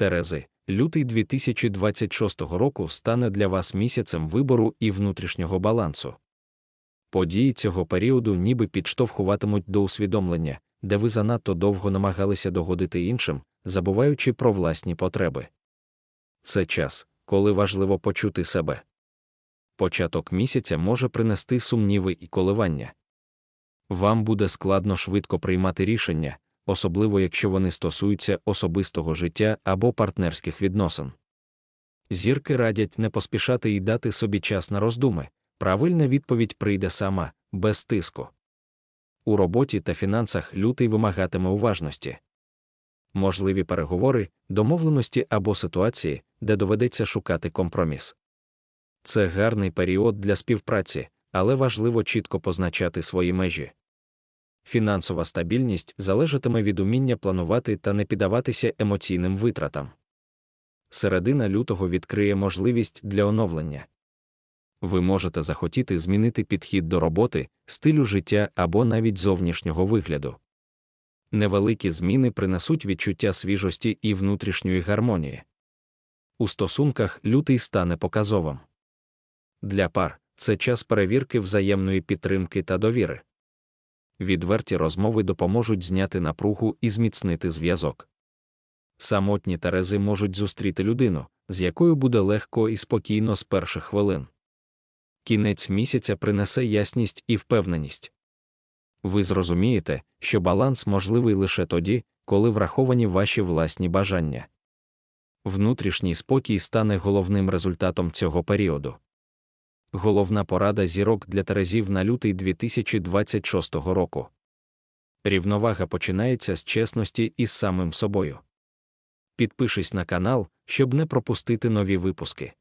Терези, лютий 2026 року стане для вас місяцем вибору і внутрішнього балансу. Події цього періоду ніби підштовхуватимуть до усвідомлення, де ви занадто довго намагалися догодити іншим, забуваючи про власні потреби. Це час, коли важливо почути себе. Початок місяця може принести сумніви і коливання. Вам буде складно швидко приймати рішення, особливо якщо вони стосуються особистого життя або партнерських відносин. Зірки радять не поспішати і дати собі час на роздуми, правильна відповідь прийде сама, без тиску. У роботі та фінансах лютий вимагатиме уважності. Можливі переговори, домовленості або ситуації, де доведеться шукати компроміс. Це гарний період для співпраці, але важливо чітко позначати свої межі. Фінансова стабільність залежатиме від уміння планувати та не піддаватися емоційним витратам. Середина лютого відкриє можливість для оновлення. Ви можете захотіти змінити підхід до роботи, стилю життя або навіть зовнішнього вигляду. Невеликі зміни принесуть відчуття свіжості і внутрішньої гармонії. У стосунках лютий стане показовим. Для пар це час перевірки взаємної підтримки та довіри. Відверті розмови допоможуть зняти напругу і зміцнити зв'язок. Самотні терези можуть зустріти людину, з якою буде легко і спокійно з перших хвилин. Кінець місяця принесе ясність і впевненість. Ви зрозумієте, що баланс можливий лише тоді, коли враховані ваші власні бажання. Внутрішній спокій стане головним результатом цього періоду. Головна порада зірок для терезів на лютий 2026 року. Рівновага починається з чесності із самим собою. Підпишись на канал, щоб не пропустити нові випуски.